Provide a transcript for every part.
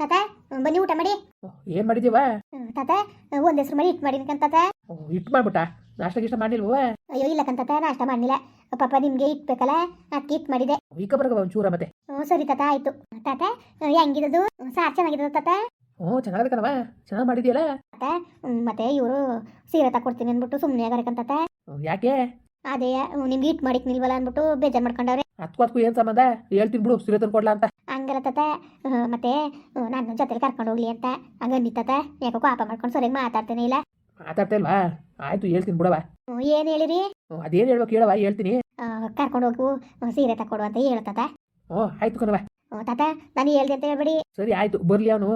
ತಾತ ಬನ್ನಿ ಊಟ ಮಾಡಿ. ಏನ್ ಮಾಡಿದೀವ ತಾತ ಒಂದ್ ಹೆಸರು ಮಾಡಿ ಇಟ್ ಮಾಡಿನಿ ಕಂತಾತ ಇಟ್ ಮಾಡ್ಬಿಟ್ಟ? ನಾಷ್ಟ ಗೀಷ್ಟ ಮಾಡಿಲ್ವ ಅಯ್ಯೋ ಇಲ್ಲ ಕಂತಾತ ನಾಷ್ಟ ಮಾಡಲಿಲ್ಲ. ಪಾಪ ನಿಮ್ಗೆ ಇಟ್ಬೇಕಲ್ಲ ಅದಕ್ಕೆ ಇಟ್ ಮಾಡಿದೆ. ಈಗ ಬರ್ಗ ಒಂಚೂರ ಮತ್ತೆ. ಹ್ಞೂ ಸರಿ ತಾತ ಆಯ್ತು. ತಾತ ಹೆಂಗಿದದು? ಸಾರ್ ಚೆನ್ನಾಗಿದದ ತಾತ? ಓ ಚೆನ್ನಾಗಿದೆ ಕಣವ ಚೆನ್ನಾಗಿ ಮಾಡಿದ್ಯಲ್ಲ? ತಾತ ಮತ್ತೆ ಇವರು ಸೀರೆ ತಕೊಡ್ತೀನಿ ಅಂದ್ಬಿಟ್ಟು ಸುಮ್ಮನೆ ಕಂತಾತ ಯಾಕೆ? ಅದೇ ನಿಮ್ಗೆ ಈಟ್ ಮಾಡಿಕ್ ನಿಲ್ವಲ್ಲ ಅಂದ್ಬಿಟ್ಟು ಬೇಜಾರ್ ಮಾಡ್ಕೊಂಡವ್ರೆ. ಅದಕ್ಕೂ ಅದಕ್ಕೂ ಏನು ಸಂಬಂಧ? ಹೇಳ್ತೀನಿ ಬಿಡು ಸೀರೆ ತಂದು ಕೊಡ್ಲಾ ಅಂತ. ಹಂಗಲ್ಲ ತಾತ. ಮತ್ತೆ ನಾನು ನನ್ನ ಜೊತೆಲಿ ಕರ್ಕೊಂಡು ಹೋಗ್ಲಿ ಅಂತ. ಹಂಗ ತಾತ. ಯಾಕೋ ಪಾಪ ಮಾಡ್ಕೊಂಡು ಸರಿಯಾಗಿ ಮಾತಾಡ್ತೇನೆ ಇಲ್ಲ. ಮಾತಾಡ್ತಾ ಇಲ್ವಾ ಆಯ್ತು ಹೇಳ್ತೀನಿ ಬಿಡವ ಏನ್ ಹೇಳಿರಿ? ಅದೇನ್ ಹೇಳ್ಬೇಕು ಹೇಳವ ಹೇಳ್ತೀನಿ. ಕರ್ಕೊಂಡು ಹೋಗು. ಸೀರೆ ತಕೊಡು ಅಂತ ಹೇಳ್ತಾತ ಓ ಆಯ್ತು ಕಣವ ತಾತ ನಾನು ಹೇಳ್ದೆ ಅಂತ ಹೇಳ್ಬೇಡಿ. ಸರಿ ಆಯ್ತು ಬರ್ಲಿ ಅವನು.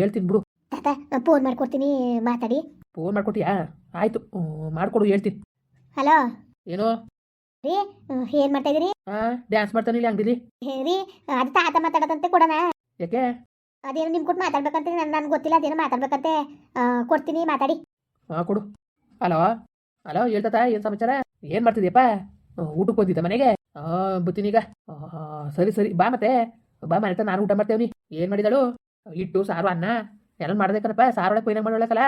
ಹೇಳ್ತೀನಿ ಬಿಡು. ತಾತ ಫೋನ್ ಮಾಡ್ಕೊಡ್ತೀನಿ ಮಾತಾಡಿ. ಫೋನ್ ಮಾಡ್ಕೊಟ್ಟಿಯಾ? ಆಯ್ತು ಮಾಡ್ಕೊಡು ಹೇಳ್ತೀನಿ. ಹಲೋ? ಏನೋ? ರೀ ಏನ್ ಮಾಡ್ತಾ ಇದೀರಿ ಆ ಡ್ಯಾನ್ಸ್ ಮಾಡ್ತಾನೆ ಇಲ್ಲಿ ಅಂಗಡಿಲಿ. ರೀ ಅದು ತಾತ ಮಾತಾಡದಂತೆ ಕೊಡೋಣ. ಯಾಕೆ? ಅದೇನು ನಿಮ್ ಕೊಟ್ಟು ಮಾತಾಡ್ಬೇಕಂತ ನನ್ ನನ್ಗೆ ಗೊತ್ತಿಲ್ಲ ಅದೇನು ಮಾತಾಡ್ಬೇಕಂತೆ. ಆ, ಕೊಡ್ತೀನಿ ಮಾತಾಡಿ. ಹಾ ಕೊಡು. ಹಲೋ? ಹಲೋ ಹೇಳ್ತಾತ ಏನ್ ಸಮಾಚಾರ? ಏನ್ ಮಾಡ್ತಿದ್ಯಪ್ಪ? ಊಟಕ್ಕೆ ಬಂದಿದ್ದ ಮನೆಗೆ? ಹಾ ಬತ್ತೀನಿ ಈಗ. ಸರಿ ಸರಿ ಬಾ ಮತ್ತೆ. ಬಾ ಮನೆ ನಾನು ಊಟ ಮಾಡ್ತೇವ್ನಿ ಏನ್ ಮಾಡಿದಳು? ಹಿಟ್ಟು ಸಾರು ಅನ್ನ. ಎಲ್ಲ ಮಾಡ್ದೆ ಕಣಪ್ಪ ಸಾರು ಒಳಗೆ ಪೈನಾಗ ಮಾಡೋಳಕಲ್ಲ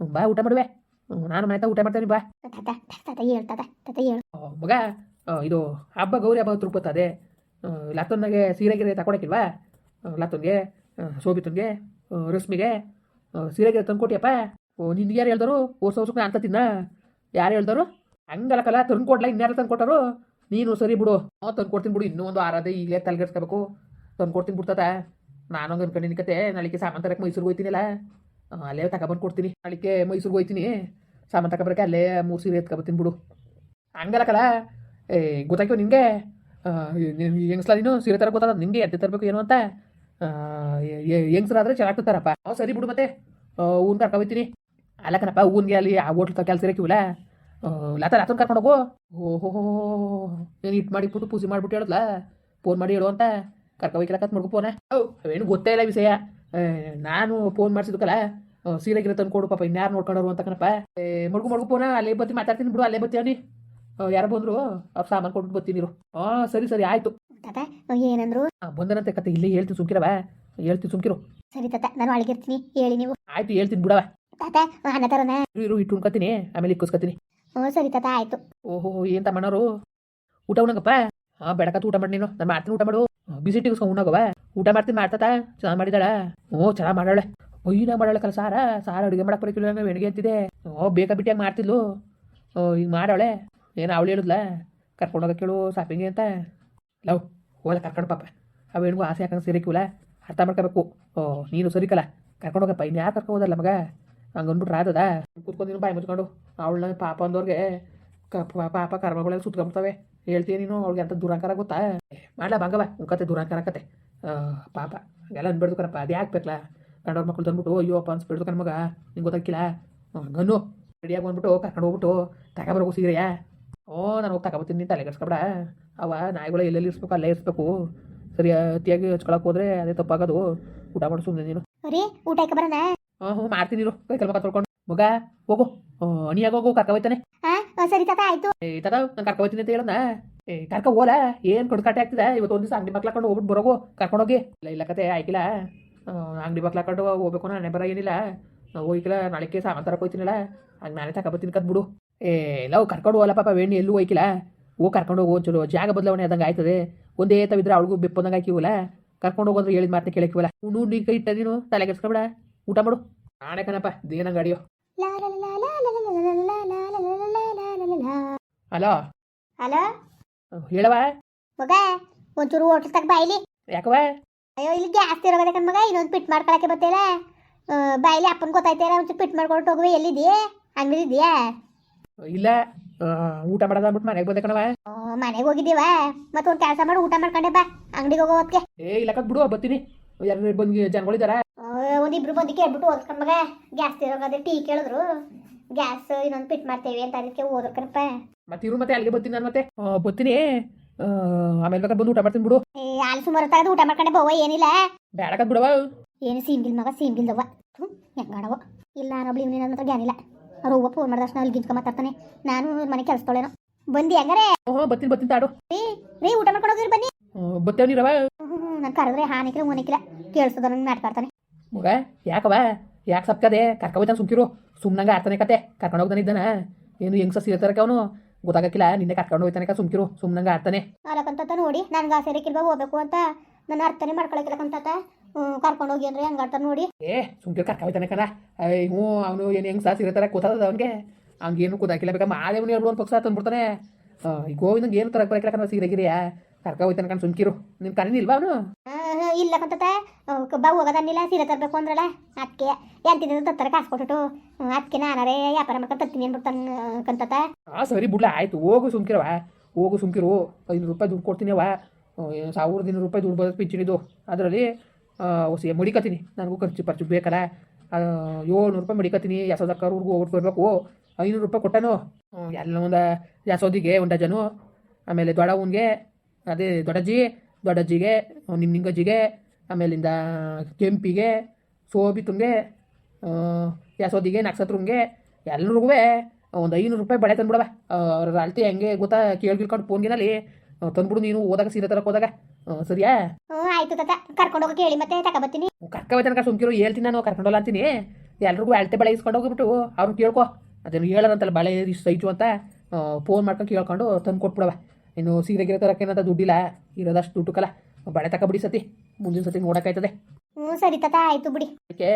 ಬಾ ಊಟ ಮಾಡುವೆ. ನಾನು ಮನೆ ಊಟ ಮಾಡ್ತೇನೆ ಬಾ. ಮಗ ಇದು ಹಬ್ಬ ಗೌರಿ ಹಬ್ಬ ತಿರುಪತ್ತದೆ ಲತ್ತೊಂದಾಗೆ ಸೀರೆ ಗಿರೆ ತಗೊಳಕಿಲ್ವಾ ಲತ್ತೊಂಗೆ ಶೋಭಿತನ್ಗೆ ರಶ್ಮಿಗೆ ಸೀರೆ ಗಿರೆ ತಂದ್ಕೊಟ್ಟಿಯಪ್ಪ. ಓ ನಿನ್ಗೆ ಯಾರು ಹೇಳ್ದರು? ಓ ವರ್ಷ ಅಂತ ತಿನ್ನ. ಯಾರು ಹೇಳ್ದರು? ಕಲ ತಂದು ಕೊಡ್ಲ ಇನ್ಯಾರು ತಂದು ಕೊಟ್ಟರು ನೀನು ಸರಿ ಬಿಡು. ಹಾಂ ತಂದು ಕೊಡ್ತೀನಿ ಬಿಡು ಇನ್ನೂ ಒಂದು ಆರದೆ ಈಗಲೇ ತಲೆಗೆಡ್ಸ್ಕೋಬೇಕು ತಂದು ಕೊಡ್ತೀನಿ ಬಿಡ್ತದ. ನಾನು ಹಂಗೆ ಅನ್ಕೊಂಡಿನಿ ಕತೆ ನಾಳೆಗೆ ಸಾಮಾನು ತರಕ್ಕೆ ಮೈಸೂರಿಗೆ ಹೋಯ್ತೀನಲ್ಲ ಅಲ್ಲೇ ತಗೊಬಂದು ಕೊಡ್ತೀನಿ. ಅಳಿಕೆ ಮೈಸೂರಿಗೆ ಹೋಯ್ತೀನಿ ಸಾಮಾನು ತಗೊಬರಕ್ಕೆ ಅಲ್ಲೇ ಮೂರು ಸೀರೆ ಎತ್ಕೊಬತ್ತೀನಿ ಬಿಡು. ಹಂಗಲ್ಲಕಲ್ಲ ಏ ಗೊತ್ತಾಯ್ತು ನಿನಗೆ ಹೆಂಗಸ್ಲ ನೀನು? ಸೀರೆ ತರ ಗೊತ್ತಾದ ನಿಮಗೆ ಎದ್ದೆ ತರಬೇಕು ಏನು ಅಂತ? ಹೆಂಗಸ್ರಾದ್ರೆ ಚೆನ್ನಾಗಿ ತರಪ್ಪ ಅವ್ ಸರಿ ಬಿಡು ಮತ್ತೆ. ಊನ್ ಕರ್ಕೊಬತ್ತೀನಿ ಅಲ್ಲ ಕಣಪ್ಪ, ಊನ್ಗೆ ಅಲ್ಲಿ ಆ ಹೋಟ್ಲ್ ಕೆಲಸ ಇರಕ್ಕಿವಲ್ಲ? ಲತ, ಲತನ್ ಕರ್ಕೊಂಡು ಹೋಗು. ಓಹೋ ನೀನು ಇಟ್ಟು ಮಾಡಿಬಿಟ್ಟು ಪೂಜೆ ಮಾಡಿಬಿಟ್ಟು ಹೇಳೋದ್ಲ? ಫೋನ್ ಮಾಡಿ ಹೇಳು ಅಂತ. ಕರ್ಕೊಬೇಕಿಲ್ಲಕತ್ ಮಾಡ್ಕೊ ಫೋನ. ಅವ್ ಅವೇನು ಗೊತ್ತೇ ಇಲ್ಲ ವಿಷಯ. ನಾನು ಫೋನ್ ಮಾಡಿಸಿದ್ಕಲ್ಲ ಸೀರೆ ಗಿರೆ ತಂದು ಕೊಡು ಪಾಪ ಇನ್ಯಾರು ನೋಡ್ಕೊಂಡವ್ರು ಅಂತ ಕಣಪ್ಪ. ಮಡ್ಗು ಮಡ್ಗು ಫೋನ ಅಲ್ಲೇ ಬತ್ತಿ ಮಾತಾಡ್ತೀನಿ ಬಿಡು ಅಲ್ಲೇ ಬತ್ತೀವನಿ ಯಾರು ಬಂದ್ರು ಅವ್ರು ಸಾಮಾನು ಕೊಟ್ಬಿಟ್ಟು ಬರ್ತೀನಿ ಇರು. ಹಾಂ ಸರಿ ಸರಿ ಆಯ್ತು. ಏನಂದ್ರು? ಬಂದನಂತೆ ಕತೆ ಇಲ್ಲೇ ಹೇಳ್ತೀನಿ ಸುಮ್ಕಿರವ. ಹೇಳ್ತೀನಿ ಸುಮ್ಕಿರು. ಸರಿ ತಾತ ನಾನು ಒಳಗಿರ್ತೀನಿ ಹೇಳಿ ನೀವು. ಆಯ್ತು ಹೇಳ್ತೀನಿ ಬಿಡವ. ತಾತ ಅನ್ನ ಇರು ಇಟ್ಟು ಉಣ್ಕೊತೀನಿ ಆಮೇಲೆ ಇಕ್ಕಿಸ್ಕೊತೀನಿ ಹ್ಞೂ ಸರಿ ತಾತ ಆಯ್ತು. ಓಹೋ ಏನು ತಮ್ಮಣ್ಣರು ಊಟ ಉಣ್ಣಗಪ್ಪ ಹಾಂ ಬೆಡಕತ್ ಊಟ ಮಾಡಿ ನೀನು. ನಾನು ಮಾಡ್ತೀನಿ ಊಟ ಮಾಡು. ಬಿಸಿ ಟಿಗಿಸ್ಕೊಂಡು ಉಣ್ಣಗವ ಊಟ ಮಾಡ್ತೀನಿ ಮಾಡ್ತಾ ಚೆನ್ನಾಗಿ ಮಾಡಿದಾಳ? ಓ, ಚೆನ್ನಾಗಿ ಮಾಡಾಳೆ ಒಯ್ನ ಮಾಡಾಳೆ ಕಲ ಸಾರ. ಸಾರ ಅಡುಗೆ ಮಾಡಕ್ಕೆ ಕಿಲೋ ಬೆಣಿಗೆ ಅಂತಿದೆ. ಓ, ಬೇಕಾ ಬಿಟ್ಟಿಯಾಗಿ ಮಾಡ್ತಿದ್ಲು. ಓ ಈಗ ಮಾಡಾಳೆ ಏನು ಅವಳು ಹೇಳಿದ್ಲ? ಕರ್ಕೊಂಡೋಗ ಕೇಳು ಶಾಪಿಂಗ್ ಅಂತ. ಲವ್ ಹೋಲ ಕರ್ಕೊಂಡು ಪಾಪ. ಅವ ಹೆಣ್ಗೂ ಆಸೆ ಹಾಕಂಗೆ ಸೇರಿಕಿವಲ್ಲ ಅರ್ಥ ಮಾಡ್ಕೋಬೇಕು. ಓ, ನೀನು ಸರಿಕಲ್ಲ. ಕರ್ಕೊಂಡೋಗಪ್ಪ ಇನ್ನು ಯಾರು ಕರ್ಕೊಂಡು ಹೋದಲ್ಲ ಮಗ ಹಂಗೆ ಅಂದ್ಬಿಟ್ರೆ ಆದದ ಕೂತ್ಕೊಂಡು ಬಾಯಿ ಮುಚ್ಕೊಂಡು. ಅವಳನ್ನ ಪಾಪ ಅಂದವ್ರಿಗೆ ಪಾಪ ಕರ್ಮಗಳೆಲ್ಲ ಸುತ್ಕೊಂಬಿಡ್ತವೆ ಹೇಳ್ತೀನಿ ನೀನು ಅವ್ಳಿಗೆ ಅಂತ ದುರಂಕಾರ ಗೊತ್ತಾ? ಮಾಡ್ಲಾ ಬಂಗವ ಕತೆ ದುರಂಕಾರ ಕತೆ. ಪಾಪ ಹಂಗೆಲ್ಲ ಅನ್ಬಿಡ್ದು ಕಣಪ್ಪ ಅದು ಯಾಕೆ ಬೇಕಲ್ಲ ಕಂಡವ್ರ ಮಕ್ಳು ತಂದ್ಬಿಟ್ಟು ಅಯ್ಯೋ ಅಪ್ಪ ಅನ್ಸ್ಬಿಡ್ದು ಕಣ ಮಗ ನಿಂಗೆ ಗೊತ್ತಾಗಿಲ್ಲ ಗನ್ನು ರೆಡಿಯಾಗಿ ಬಂದ್ಬಿಟ್ಟು ಕರ್ಕೊಂಡು ಹೋಗ್ಬಿಟ್ಟು ತಗೊಬರ್ಬೇಕು ಸೀರೆಯಾ ಓ ನಾನು ಹೋಗಿ ತಗೊಬತ್ತೀನಿ ತಲೆ ಕೆಡ್ಸ್ಕೊಬೇಡ. ಅವ ನಾಯಿಗಳು ಎಲ್ಲೆಲ್ಲಿ ಇರಿಸ್ಬೇಕು ಅಲ್ಲೇ ಇರಿಸ್ಬೇಕು. ಸರಿ ಅತಿಯಾಗಿ ಹಚ್ಕೊಳಕ್ಕೆ ಹೋದ್ರೆ ಅದೇ ತಪ್ಪಾಗೋದು. ಊಟ ಮಾಡು ಸುಮ್ಮನೆ ನೀನು. ರೀ ಊಟ ಆಯ್ಕೆ ಬರೋಣ ಹ್ಞೂ ಹ್ಞೂ ಮಾಡ್ತೀನಿ ನೀರು ಕೈ ಕಲ್ ಮಗ ತೊಳ್ಕೊಂಡು. ಮಗ ಹೋಗು. ಅಣಿಯಾಗ ಹೋಗು ಕರ್ಕ ಹೋಯ್ತಾನೆ. ಹಾ ಸರಿ ತಾತ ಆಯ್ತು. ಏ ತಾತ ನಾನು ಕರ್ಕ ಹೋಗ್ತೀನಿ ಅಂತ ಹೇಳೋಣ ಏ ಕರ್ಕ ಹೋಲ ಏನ್ ಕೊಡ್ಕಾಟೆ ಆಗ್ತದೆ? ಇವತ್ತು ಒಂದು ದಿವಸ ಅಂಗಡಿ ಮಕ್ಳು ಹಾಕೊಂಡು ಹೋಗ್ಬಿಟ್ಟು ಬರೋಗು. ಕರ್ಕೊಂಡೋಗಿ ಇಲ್ಲ ಇಲ್ಲ ಕತೆ ಆಯ್ಕಿಲ್ಲ. ಅಂಗಡಿ ಮಕ್ಳು ಹಾಕೊಂಡು ಹೋಗ್ಬೇಕು ನಾನು ಬರ ಏನಿಲ್ಲ. ಹೋಗಿಲ್ಲ ನಾಳೆಗೆ ಸಾಮಾನು ತರಕ್ಕೆ ಹೋಗ್ತೀನಿಲ್ಲ ಹಂಗೆ ನಾನೇ ತಗೊಬತ್ತೀನಿ ಕತ್ ಬಿಡು ಏ ಲವ್ ಕರ್ಕೊಂಡು ಹೋಗಲ್ಲ ಪಾಪ ವೇಣಿ ಎಲ್ಲೂ ಹೋಯ್ಕಿಲ್ಲ. ಹೋಗಿ ಕರ್ಕೊಂಡು ಹೋಗು ಚಲೋ ಜಾಗ ಬದಲಾವಣೆ ಆದಂಗೆ ಆಯ್ತದೆ. ಒಂದೇ ತವಿದ್ರೆ ಅವಳಿಗೂ ಬೆಪ್ಪಂದಂಗೆ ಹಾಕಿವಲ್ಲ ಕರ್ಕೊಂಡು ಹೋಗೋದ್ರೆ ಹೇಳಿದ ಮಾತನ್ನ ಕೇಳಕ್ಕಿವಲ್ಲ. ಉಣ್ಣು ನೀ ಕೈ ಇಟ್ಟ ನೀನು. ತಲೆ ಕೆಡ್ಸ್ಕೊಬೇಡ. ಊಟ ಮಾಡು. ನಾಳೆ ಕಣಪ್ಪ ದೇನಂಗೆ ಗಾಡಿಯೋ ಹಲೋ? ಹಲೋ? ಹೇಳವ ಮಗ ಒಂಚೂರು ಹೋಟೆಲ್ ತಗ ಬಾಯ್ಲಿ ಯಾಕವ ಅಯ್ಯೋ ಇಲ್ಲಿ ಗ್ಯಾಸ್ ತಿರೋಗದೆ ಮಗ ಇನ್ನೊಂದು ಪಿಟ್ ಮಾಡ್ಕೊಳಕ್ಕೆ ಬತ್ತಿಲ್ಲ ಬಾಯಿಲಿ ಅಪ್ಪನ ಗೊತ್ತಾಯ್ತಾರ ಒಂಚೂರು ಪಿಟ್ ಮಾಡ್ಕೊಂಡು ಹೋಗುವೆ ಎಲ್ಲಿದೆಯೇ ಅಂಗಡಿದೆಯಾ ಇಲ್ಲ. ಊಟ ಮಾಡೋದ ಅಂದ್ಬಿಟ್ಟು ಮನೆಗೆ ಬಂದೆ ಕಣವ ಮನೆಗೆ ಹೋಗಿದ್ದೀವ? ಮತ್ತೆ ಒಂದು ಕೆಲಸ ಮಾಡಿ ಊಟ ಮಾಡ್ಕೊಂಡೆ ಬಾ ಅಂಗಡಿಗೆ ಹೋಗೋ ಹೊತ್ತಿಗೆ. ಏ ಇಲ್ಲ ಕತ್ ಬಿಡು ಬರ್ತೀನಿ ಯಾರು ಬಂದು ಜನಗಳಿದಾರ ಒಂದಿಬ್ರು ಬಂದು ಕೇಳ್ಬಿಟ್ಟು ಓದ್ಕೊಂಡ್ ಮಗ ಗ್ಯಾಸ್ ಇರೋಗಾದ್ರೆ ಟೀ ಕೇಳಿದ್ರು. ಗ್ಯಾಸ್ ಇನ್ನೊಂದು ಪಿಟ್ ಮಾಡ್ತೇವೆ ಅಂತ ಅದಕ್ಕೆ ಓದಕ್ಕನಪ್ಪ ಮತ್ತೆ ಇರು ಮತ್ತೆ ಅಲ್ಲಿಗೆ ಬರ್ತೀನಿ ನಾನು ಮತ್ತೆ. ಬರ್ತೀನಿ. ಆಮೇಲೆ ಬೇಕಾದ್ರೆ ಬಂದು ಊಟ ಮಾಡ್ತೀನಿ ಬಿಡು. ಏ ಹಾಲು ಸುಮಾರು ತೆಗೆದು ಊಟ ಮಾಡ್ಕೊಂಡೆ ಬವ ಏನಿಲ್ಲ. ಬೇಡಕತ್ ಬಿಡವ ಏನು ಸೀಮ್ಗಿಲ್ ಮಗ ಸೀಮ್ಗಿಲ್ದವ್ವ ಹೆಂಗಾಡವ ಇಲ್ಲ ಅನ್ನೋಬ್ಳಿ ಇವನೇ ನನ್ನ ಹತ್ರ ಜ್ಞಾನಿಲ್ಲ ಅವ್ರು ಒಬ್ಬ ಫೋನ್ ಮಾಡಿದ ತಕ್ಷಣ ಅಲ್ಲಿ ಗಿಂಚ್ಕೊಂಡ್ ಮಾತಾಡ್ತಾನೆ. ನಾನು ಇವ್ರ ಮನೆ ಕೆಲಸದೊಳೇನೋ ಬಂದಿ ಹೆಂಗಾರೆ? ಓಹೋ ಬರ್ತೀನಿ ಬರ್ತೀನಿ ತಾಡು. ರೀ ರೀ ಊಟ ಮಾಡ್ಕೊಂಡು ಹೋಗಿರಿ ಬನ್ನಿ. ಬರ್ತೇವೆ ನೀರವ ನಾನು ಕರೆದ್ರೆ ಹಾನಿಕ್ರೆ ಮೂನಿಕ್ಕಿಲ್ಲ ಕೇಳಿಸೋದ ನಂಗೆ ಮಾತಾಡ್ತಾನೆ ಮಗ ಯಾಕವ ಯಾಕೆ ಸಪ್ಕದೆ ಕರ್ಕೊಬೋಯ್ತಾನೆ ಸುಮ್ಕಿರು. ಸುಮ್ನಂಗೆ ಆಡ್ತಾನೆ ಕತೆ ಕರ್ಕೊಂಡು ಹೋಗ್ತಾನೆ ಇದ್ದಾನ. ಏನು ಹೆಂಗ್ಸ ತರಕ ಅವನು ಗೊತ್ತಾಗಕ್ಕಿಲ್ಲ ನಿನ್ನೆ ಕರ್ಕೊಂಡು ಹೋಗ್ತಾನೆ ಸುಮ್ಕಿರು ಸುಮ್ನಂಗೆ ಆಡ್ತಾನೆ. ಅಲ್ಲಕ್ಕಂತ ನೋಡಿ ನನ್ಗೆ ಆಸೆ ಕಿಲ್ಬ ಹೋಗ್ಬೇಕು ಅಂತ ನನ್ನ ಅರ್ಥನೇ ಮಾಡ್ಕೊಳಕಿಲ್ಲಕಂತ ಕರ್ಕೊಂಡು ಹೋಗಿ ಅಂದ್ರೆ ಆಡ್ತಾನೆ ನೋಡಿ. ಏ ಸುಮ್ಕಿರು ಕರ್ಕೊಬೋಯ್ತಾನೆ ಕಣ. ಐ ಹ್ಞೂ ಅವನು ಏನು ಹೆಂಗ್ಸ ಸೀರ್ತಾರೆ ಕೂತದ ಅವನಿಗೆ? ಹಂಗೇನು ಗೊತ್ತಾಗಿಲ್ಲ ಬೇಕಾ ಮಾದೇವನು ಹೇಳ್ಬೋದು ಪಕ್ಷ ತಂದ್ಬಿಡ್ತಾನೆ. ಈ ಗೋವಿಂದಂಗೆ ಏನು ತರಕ್ಕೆ ಬರಕಿಲ್ಲ ಕಣ ಸೀರೆ ಗಿರಿಯ ಕರ್ಕ ಹೋಯ್ತಾನ ಕಣ್ ಸುಮ್ಕಿರು. ನಿನ್ ಇಲ್ವಾ ಅವನು? ಇಲ್ಲ ಕಂತತ ಬಾವು ಹೋಗೋದನ್ನಿಲ್ಲ ಸೀರೆ ತರಬೇಕು ಅಂದ್ರಲ್ಲ? ಅದಕ್ಕೆ ಎಂತಿದ್ದು ತತ್ತರ ಕಾಸು ಕೊಟ್ಟು ಅದಕ್ಕೆ ನಾನಾರೇ ವ್ಯಾಪಾರ ಮಾಡ್ಕೊಂಡು ತರ್ತೀನಿ ಕಂತ ಕಂತತ ಹಾ ಸರಿ ಬಿಡ್ಲ ಆಯ್ತು ಹೋಗು ಸುಮ್ಕಿರವ ಹೋಗು ಸುಮ್ಕಿರು ಐನೂರು ರೂಪಾಯಿ ದುಡ್ಡು ಕೊಡ್ತೀನಿ ಅವ ಸಾವಿರದ ಇನ್ನೂರು ರೂಪಾಯಿ ದುಡ್ಡು ಬರೋದು ಪಿಂಚಣಿದು ಅದರಲ್ಲಿ ಹೊಸ ಮಡಿಕತ್ತೀನಿ. ನನಗೂ ಖರ್ಚು ಪರ್ಚು ಬೇಕಲ್ಲ. ಏಳ್ನೂರು ರೂಪಾಯಿ ಮಡಿಕತ್ತೀನಿ. ಯಶೋದಕ್ಕವ್ರಿಗೂ ಹೋಗ್ಬಿಟ್ಟು ಬರಬೇಕು. ಐನೂರು ರೂಪಾಯಿ ಕೊಟ್ಟನು. ಎಲ್ಲ ಒಂದು ಯಶೋದಿಗೆ ಒಂದು ಡಜನು. ಆಮೇಲೆ ದೊಡ್ಡವನಿಗೆ ಅದೇ ದೊಡ್ಡಜ್ಜಿ ದೊಡ್ಡಜ್ಜಿಗೆ ನಿಮ್ಮ ನಿಂಗಜ್ಜಿಗೆ ಆಮೇಲಿಂದ ಕೆಂಪಿಗೆ ಸೋಬಿತುಂಗೆ ಯಾಸೋದಿಗೆ ನಕ್ಷತ್ರಂಗೆ ಎಲ್ರಿಗೂ ಒಂದು ಐನೂರು ರೂಪಾಯಿ ಬಳೆ ತಂದ್ಬಿಡವ. ಅವ್ರ ಅಳ್ತಿ ಹೆಂಗೆ ಗೊತ್ತಾ ಕೇಳ್ಗಿಳ್ಕೊಂಡು ಫೋನ್ಗಿನಲ್ಲಿ ತಂದ್ಬಿಡು ನೀನು ಹೋದಾಗ ಸೀರೆ ತರಕ್ಕೆ ಹೋದಾಗ. ಸರಿಯಾ? ಆಯ್ತು ತಾತ. ಕರ್ಕೊಂಡು ಹೋಗಿ ಕೇಳಿ ಮತ್ತೆ ತಗೊಬತ್ತೀನಿ ಕರ್ಕ ತನಕ ಸುಮ್ಕಿರು ಹೇಳ್ತೀನಿ ನಾನು ಕರ್ಕೊಂಡೋಲ್ಲ ಅಂತೀನಿ. ಎಲ್ರಿಗೂ ಅಳತೆ ಬಳೆ ಇಸ್ಕೊಂಡು ಹೋಗ್ಬಿಟ್ಟು ಅವ್ರು ಕೇಳ್ಕೊ. ಅದನ್ನು ಹೇಳೋದಂತಲ್ಲ ಬಳೆ ಇಷ್ಟು ಸೈಜು ಅಂತ ಫೋನ್ ಮಾಡ್ಕೊಂಡು ಕೇಳ್ಕೊಂಡು ತಂದು ಕೊಟ್ಬಿಡವ ಇನ್ನು ಸೀರೆ ಗಿರೆ ತರಕ್ಕೆ ಏನಂತ ದುಡ್ಡಿಲ್ಲ ಇರೋದಷ್ಟು ದುಡ್ಡು ಕಲ. ಬಳೆ ಬಿಡಿ ಸತಿ. ಮುಂದಿನ ಸತಿ ನೋಡೋಕ್ಕಾಯ್ತದೆ ಹ್ಞೂ ಸರಿ ತಾತ ಆಯ್ತು ಬಿಡಿ. ಅದಕ್ಕೆ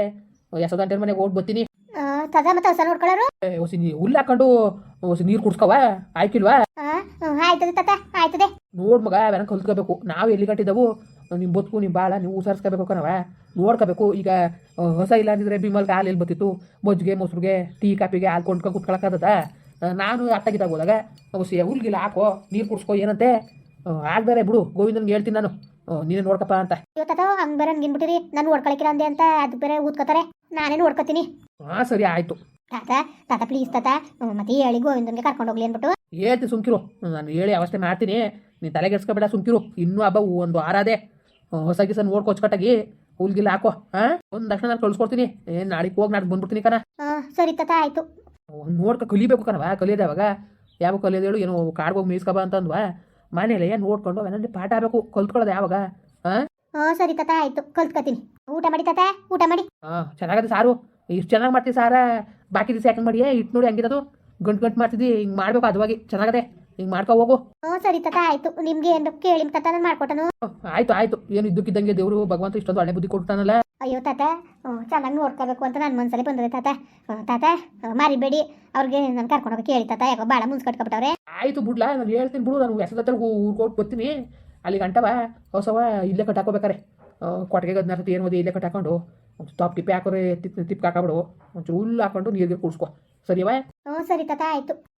ಯಶೋದಂಟೆ ಮನೆಗೆ ಹೋಗಿ ಬರ್ತೀನಿ. ತಗ ತಾತ ಮತ್ತೆ ಹೊಸ ನೋಡ್ಕೊಳ್ಳೋರು ಹೊಸಿ ನೀ ಹುಲ್ಲು ಹಾಕೊಂಡು ಹೊಸಿ ನೀರು ಕುಡ್ಸ್ಕವ ಆಯ್ಕಿಲ್ವಾ ಆಯ್ತದೆ ತಾತ ಆಯ್ತದೆ. ನೋಡ್ ಮಗ ಅವೆಲ್ಲ ಕಲ್ತ್ಕೋಬೇಕು ನಾವು ಎಲ್ಲಿ ಕಟ್ಟಿದ್ದವು ನಿಮ್ ಬದುಕು ನಿಮ್ ಬಾಳ ನೀವು ಉಸಾರಿಸ್ಕೋಬೇಕು ಕಣವ ನೋಡ್ಕೋಬೇಕು. ಈಗ ಹೊಸ ಇಲ್ಲ ಅಂದಿದ್ರೆ ಬಿಮಲ್ಗೆ ಹಾಲು ಎಲ್ಲಿ ಬತ್ತಿತ್ತು? ಮಜ್ಜಿಗೆ ಮೊಸರಿಗೆ ಟೀ ಕಾಪಿಗೆ ಹಾಲು ಕೊಂಡ್ಕೊಂಡು ಕುತ್ಕೊಳಕ್ಕಾಗತ್ತ ನಾನು ಅತ್ತಾಗಿದ್ದಾಗ ಹೋದಾಗ ಹುಲ್ಗಿಲ್ಲ ಹಾಕೋ ನೀರು ಕುಡ್ಸ್ಕೋ ಏನಂತೆ? ಆಗ್ದಾರೆ ಬಿಡು ಗೋವಿಂದನ್ಗೆ ಹೇಳ್ತೀನಿ ನಾನು. ನೀನು ನೋಡ್ಕಪ್ಪ ಅಂತ. ಅಯ್ಯೋ ಹಂಗ್ ಬೇರೆ ಹಂಗಿನ್ಬಿಟ್ಟಿರಿ ನಾನು ಹೊಡ್ಕೊಳಕಿರ ಅಂದೆ ಅಂತ ಅದು ಬೇರೆ ಊದ್ಕೋತಾರೆ ನಾನೇನು ಹೊಡ್ಕೋತೀನಿ? ಹಾ ಸರಿ ಆಯ್ತು. ತಾತ ತಾತ ಪ್ಲೀಸ್ ತಾತ ಮತ್ತೆ ಹೇಳಿ ಗೋವಿಂದನ್ಗೆ ಕರ್ಕೊಂಡು ಹೋಗ್ಲಿ ಅಂದ್ಬಿಟ್ಟು. ಹೇಳ್ತೀನಿ ಸುಮ್ಕಿರು. ನಾನು ಹೇಳಿ ಅವಸ್ಥೆ ಮಾಡ್ತೀನಿ. ನೀನು ತಲೆಗೆಡ್ಸ್ಕೊಬೇಡ ಸುಮ್ಕಿರು. ಇನ್ನೂ ಹಬ್ಬ ಒಂದು ಆರಾದೆ ಹೊಸ ಗಿಸ ನೋಡ್ಕೊಚ್ಕಟ್ಟಾಗಿ ಹುಲ್ಗಿಲ್ಲ ಹಾಕೋ ಹಾ ಒಂದು ತಕ್ಷಣ ನಾನು ಕಳ್ಸ್ಕೊಡ್ತೀನಿ. ಏನು ನಾಳೆಗೆ ಹೋಗಿ ನಾಡ್ ಬಂದ್ಬಿಡ್ತೀನಿ ಕಣ. ಸರಿ ತಾತ ಆಯ್ತು. ನೋಡ್ಕೊ ಕಲಿಬೇಕು ಕಣವ ಕಲಿಯೋದು ಯಾವಾಗ ಯಾವ ಕಲಿಯೋದು ಹೇಳು ಏನೋ ಕಾಡ್ಗೆ ಹೋಗಿ ಮೀಸ್ಕಬ ಅಂತಂದ್ವಾ. ಮನೇಲಿ ಏನು ನೋಡ್ಕೊಂಡು ಅವೆಲ್ಲ ಪಾಠ ಆಗಬೇಕು ಕಲ್ತ್ಕೊಳ್ಳೋದು ಯಾವಾಗ ಹಾಂ ಸರಿ ತಾತ ಆಯ್ತು ಕಲ್ತ್ಕೊತೀನಿ. ಊಟ ಮಾಡಿ ತಾತ ಊಟ ಮಾಡಿ. ಹಾಂ ಚೆನ್ನಾಗದೆ ಸಾರು. ಇಷ್ಟು ಚೆನ್ನಾಗಿ ಮಾಡ್ತೀವಿ ಸಾರ. ಬಾಕಿ ದಿವಸ ಯಾಕೆ ಮಾಡಿಯೇ? ಇಟ್ಟು ನೋಡಿ ಹಂಗಿರೋದು. ಗಂಟು ಗಂಟು ಮಾಡ್ತಿದ್ದಿ ಹಿಂಗೆ ಮಾಡಬೇಕು ಅದವಾಗಿ. ಚೆನ್ನಾಗದೆ. ಹಿಂಗೆ ಮಾಡ್ಕೊ ಹೋಗು. ಹ್ಞೂ ಸರಿ ತಾತ ಆಯ್ತು. ನಿಮ್ಗೆ ಏನು ಕೇಳಿ ತಾತ ನಾನು ಮಾಡ್ಕೊಟ್ಟನು? ಆಯ್ತು ಆಯ್ತು. ಏನು ಇದ್ದಕ್ಕಿದ್ದಂಗೆ ದೇವರು ಭಗವಂತ ಇಷ್ಟೊಂದು ಒಳ್ಳೆ ಬುದ್ಧಿ ಕೊಡ್ತಾನಲ್ಲ. ಅಯ್ಯೋ ತಾತ ಚೆನ್ನಾಗಿ ನೋಡ್ಕೋಬೇಕು ಅಂತ ನನ್ನ ಮನ್ಸಲ್ಲಿ ಬಂದಿದೆ ತಾತ. ತಾತ ಮಾರಿಬೇಡಿ. ಅವ್ರಿಗೆ ನಾನು ಕರ್ಕೊಂಡು ಕೇಳಿ ಹೇಳಿ ತಾತ ಯಾಕೋ ಬಾಳ ಮುನ್ಸ್ ಕಟ್ಕೊಬಿಟ್ಟವ್ರೆ. ಆಯ್ತು ಬಿಡ್ಲಾ ನಾನು ಹೇಳ್ತೀನಿ ಬಿಡು ನಾನು ಹೆಸರು ಹತ್ರ ಊರ್ಕೊಟ್ಟು ಬರ್ತೀನಿ. ಅಲ್ಲಿ ಗಂಟವ ಹೊಸವ ಇಲ್ಲೇ ಕಟ್ಟಾಕೋಬೇಕಾರೆ ಕೊಟ್ಟಿಗೆ ಗದ್ನ ಏನು ಓದಿ ಇಲ್ಲೇ ಕಟ್ಟಾಕೊಂಡು ಒಂದು ಟಾಪ್ ಟಿಪ್ಪೆ ಹಾಕೋರೆ ತಿಪ್ ಹಾಕಬಿಡು. ಒಂಚೂರು ಹುಲ್ಲು ಹಾಕೊಂಡು ನೀರಿಗೆ ಕುಡಿಸ್ಕೊ. ಸರಿಯವಾ ಹ್ಞೂ ಸರಿ ತಾತ ಆಯಿತು.